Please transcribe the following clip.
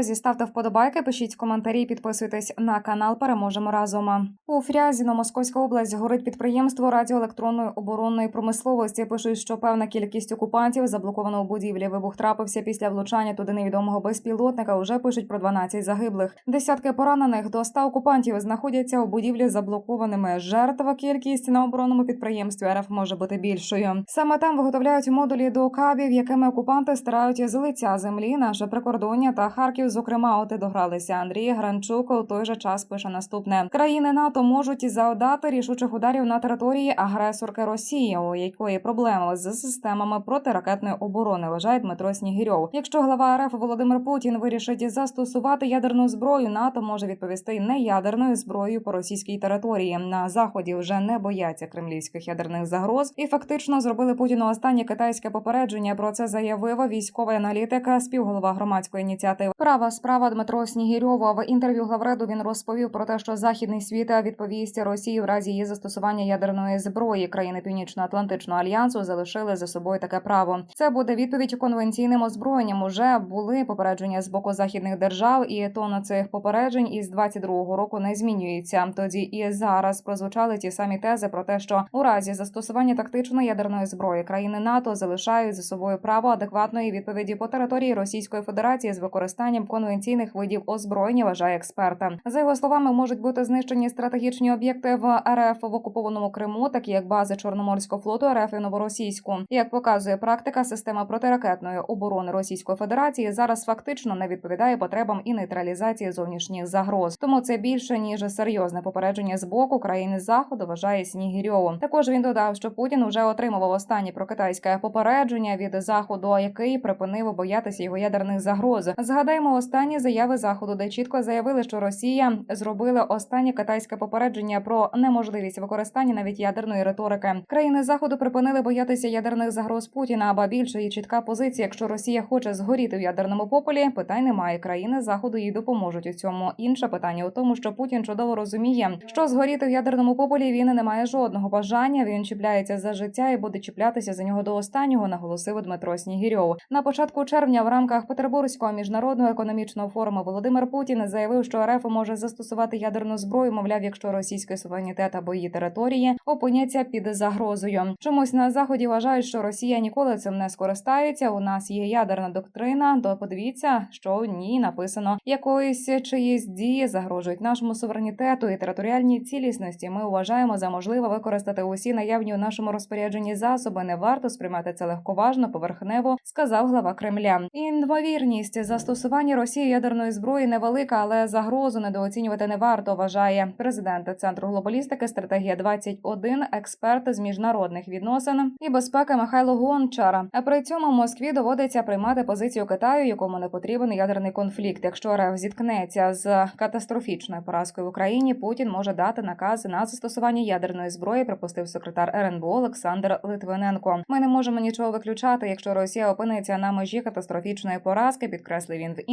друзі, ставте вподобайки, пишіть коментарі, підписуйтесь на канал. Переможемо разом. У Фрязіно, Московська область, горить підприємство радіоелектронної оборонної промисловості. Пишуть, що певна кількість окупантів заблоковано у будівлі. Вибух трапився після влучання туди невідомого безпілотника. Уже пишуть про 12 загиблих. Десятки поранених до 100 окупантів знаходяться у будівлі заблокованими. Жертва кількість на оборонному підприємстві РФ може бути більшою. Саме там виготовляють модулі до кабів, якими окупанти стирають з лиця землі наше прикордоння та Харків. Зокрема, от і догралися. Андрій Гранчук у той же час пише наступне: країни НАТО можуть завдати рішучих ударів на території агресорки Росії, у якої проблеми з системами протиракетної оборони. Вважає Дмитро Снігірьов. Якщо глава РФ Володимир Путін вирішить застосувати ядерну зброю, НАТО може відповісти не ядерною зброєю по російській території. На заході вже не бояться кремлівських ядерних загроз і фактично зробили Путіну останнє китайське попередження. Про це заявив військовий аналітик, співголова громадської ініціативи. Справа Дмитро Снігірьов. В інтерв'ю главреду він розповів про те, що західний світ відповість Росії в разі її застосування ядерної зброї. Країни Північно-Атлантичного альянсу залишили за собою таке право. Це буде відповідь конвенційним озброєнням. Уже були попередження з боку західних держав, і тона цих попереджень із 22-го року не змінюється. Тоді і зараз прозвучали ті самі тези про те, що у разі застосування тактичної ядерної зброї країни НАТО залишають за собою право адекватної відповіді по території Російської Федерації з використанням конвенційних видів озброєння. Вважає експерта. За його словами, можуть бути знищені стратегічні об'єкти в РФ в окупованому Криму, такі як бази Чорноморського флоту РФ і Новоросійську. Як показує практика, система протиракетної оборони Російської Федерації зараз фактично не відповідає потребам і нейтралізації зовнішніх загроз. Тому це більше ніж серйозне попередження з боку країни заходу. Вважає Снігірьов. Також він додав, що Путін вже отримував останні прокитайське попередження від заходу, який припинив боятися його ядерних загроз. Згадаємо останні заяви заходу, де чітко заявили, що Росія зробила останнє китайське попередження про неможливість використання навіть ядерної риторики. Країни заходу припинили боятися ядерних загроз Путіна. Аба більше є чітка позиція. Якщо Росія хоче згоріти в ядерному пополі, питань немає. Країни заходу їй допоможуть у цьому. Інше питання у тому, що Путін чудово розуміє, що згоріти в ядерному пополі він не має жодного бажання. Він чіпляється за життя і буде чіплятися за нього до останнього. Наголосив Дмитро Снігірьов. На початку червня в рамках Петербурзького міжнародного економічного форуму Володимир Путін заявив, що РФ може застосувати ядерну зброю. Мовляв, якщо російський суверенітет або її території опиняться під загрозою. Чомусь на заході вважають, що Росія ніколи цим не скористається. У нас є ядерна доктрина. То подивіться, що в ній написано якоїсь чиїсь дії загрожують нашому суверенітету і територіальній цілісності. Ми вважаємо за можливе використати усі наявні у нашому розпорядженні засоби. Не варто сприймати це легковажно, поверхнево, сказав глава Кремля. Інвовірність застосування Росії ядерної зброї невелика, але загрозу недооцінювати не варто. Вважає президент центру глобалістики. Стратегія 21 експерт з міжнародних відносин і безпеки Михайло Гончар. А при цьому Москві доводиться приймати позицію Китаю, якому не потрібен ядерний конфлікт. Якщо РФ зіткнеться з катастрофічною поразкою в Україні, Путін може дати накази на застосування ядерної зброї. Припустив секретар РНБО Олександр Литвиненко. Ми не можемо нічого виключати, якщо Росія опиниться на межі катастрофічної поразки. Підкреслив він в